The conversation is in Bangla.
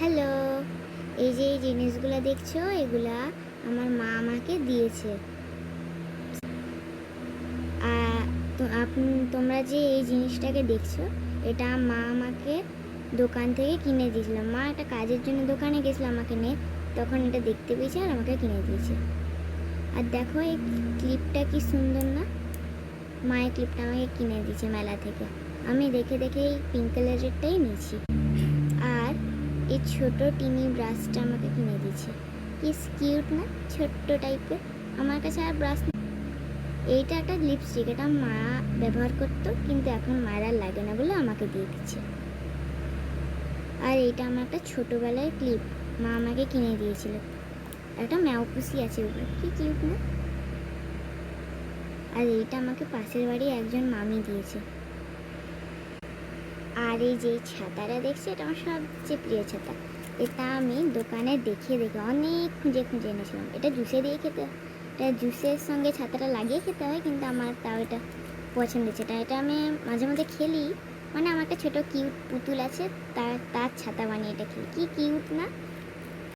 হ্যালো, এই যে এই জিনিসগুলো দেখছ, এগুলা আমার মা আমাকে দিয়েছে। তো- আপ- তোমরা যে এই জিনিসটাকে দেখছ, এটা মা আমাকে দোকান থেকে কিনে দিয়েছিল। মা একটা কাজের জন্য দোকানে গেছিল আমাকে নিয়ে, তখন এটা দেখতে পেয়েছে আর আমাকে কিনে দিয়েছে। আর দেখো এই ক্লিপটা কি সুন্দর না? মা এই ক্লিপটা আমাকে কিনে দিয়েছে মেলা থেকে। আমি দেখে দেখে এই পিঙ্ক কালারেরটাই নিয়েছি। এই ছোট টিনি ব্রাশটা আমাকে কিনে দিয়েছে। কি কিউট না? ছোট্ট টাইপের আমার কাছে আর ব্রাশ এইটা একটা লিপস্টিক এটা মা ব্যবহার করতো, কিন্তু এখন মায়ের আর লাগে না বলে আমাকে দিয়ে দিচ্ছে। আর এইটা আমার একটা ছোটোবেলায় ক্লিপ মা আমাকে কিনে দিয়েছিল। একটা ম্যাওপুসি আছে উপরে কি কিউট না? আর এইটা আমাকে পাশের বাড়ি একজন মামি দিয়েছে। আর এই যে ছাতাটা দেখছি, এটা আমার সবচেয়ে প্রিয় ছাতা। এটা আমি দোকানে দেখে দেখে অনেক খুঁজে খুঁজে এনেছিলাম। এটা জুসে দিয়ে খেতে। এটা জুসের সঙ্গে ছাতাটা লাগিয়ে খেতে হয়, কিন্তু আমার তাও এটা পছন্দ সেটা এটা আমি মাঝে মাঝে খেলি। মানে আমার একটা ছোটো কিউট পুতুল আছে, তার তার ছাতা বানিয়ে এটা খেলি। কি কিউট না?